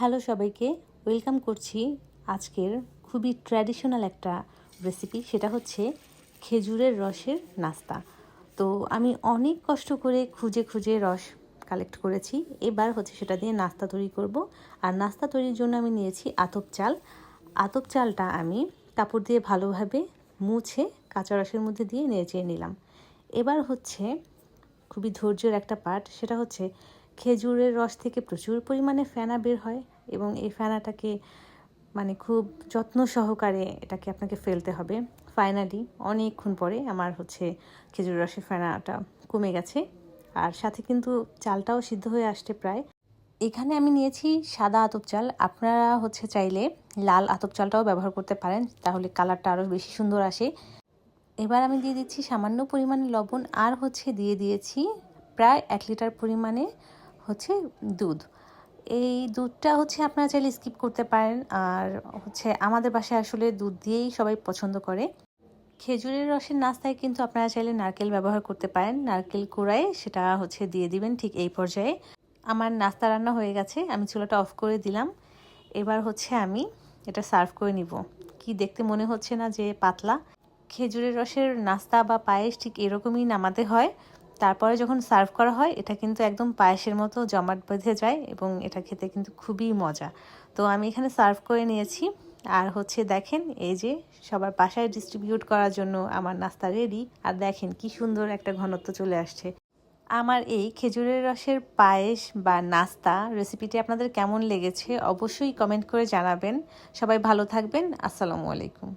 Hello সবাইকে, welcome করছি আজকের খুবই ট্র্যাডিশনাল একটা রেসিপি সেটা হচ্ছে খেজুরের রসের নাস্তা। তো আমি অনেক কষ্ট করে খুঁজে খুঁজে রস কালেক্ট করেছি। এবার হচ্ছে সেটা দিয়ে নাস্তা তৈরি করব। আর নাস্তা তৈরির জন্য আমি নিয়েছি আতপ চাল। আতপ চালটা আমি কাপড় দিয়ে ভালোভাবে মুছে কাঁচা রসের মধ্যে দিয়ে নেড়ে নিলাম। এবার হচ্ছে খুবই ধৈর্যের একটা পার্ট সেটা হচ্ছে খেজুরের রস থেকে প্রচুর পরিমাণে ফেনা বের হয় এবং এই ফেনাটাকে মানে খুব যত্ন সহকারে এটাকে আপনাকে ফেলতে হবে। ফাইনালি অনেকক্ষণ পরে আমার হচ্ছে খেজুর রসের ফেনাটা কমে গেছে আর সাথে কিন্তু চালটাও সিদ্ধ হয়ে আসছে প্রায়। এখানে আমি নিয়েছি সাদা আতপ চাল। আপনারা হচ্ছে চাইলে লাল আতপ চালটাও ব্যবহার করতে পারেন, তাহলে কালারটা আরও বেশি সুন্দর আসে। এবার আমি দিয়ে দিচ্ছি সামান্য পরিমাণে লবণ আর হচ্ছে দিয়ে দিয়েছি প্রায় এক লিটার পরিমাণে হচ্ছে দুধ। এই দুধটা হচ্ছে আপনারা চাইলে স্কিপ করতে পারেন। আর হচ্ছে আমাদের বাসায় আসলে দুধ দিয়েই সবাই পছন্দ করে। খেজুরের রসের নাস্তায় কিন্তু আপনারা চাইলে নারকেল ব্যবহার করতে পারেন। নারকেল কুড়ায় সেটা হচ্ছে দিয়ে দিবেন ঠিক এই পর্যায়ে। আমার নাস্তা রান্না হয়ে গেছে, আমি চুলাটা অফ করে দিলাম। এবার হচ্ছে আমি এটা সার্ভ করে নিব। কি দেখতে মনে হচ্ছে না যে পাতলা। খেজুরের রসের নাস্তা বা পায়েস ঠিক এরকমই নামাতে হয়। তারপরে যখন সার্ভ করা হয়, এটা কিন্তু একদম পায়েসের মতো জমাট বেঁধে যায় এবং এটা খেতে কিন্তু খুবই মজা। তো আমি এখানে সার্ভ করে নিয়েছি। আর হচ্ছে দেখেন, এই যে সবার বাসায় ডিস্ট্রিবিউট করার জন্য আমার নাস্তা রেডি। আর দেখেন কি সুন্দর একটা ঘনত্ব চলে আসছে। আমার এই খেজুরের রসের পায়েস বা নাস্তা রেসিপিটি আপনাদের কেমন লেগেছে অবশ্যই কমেন্ট করে জানাবেন। সবাই ভালো থাকবেন। আসসালামু আলাইকুম।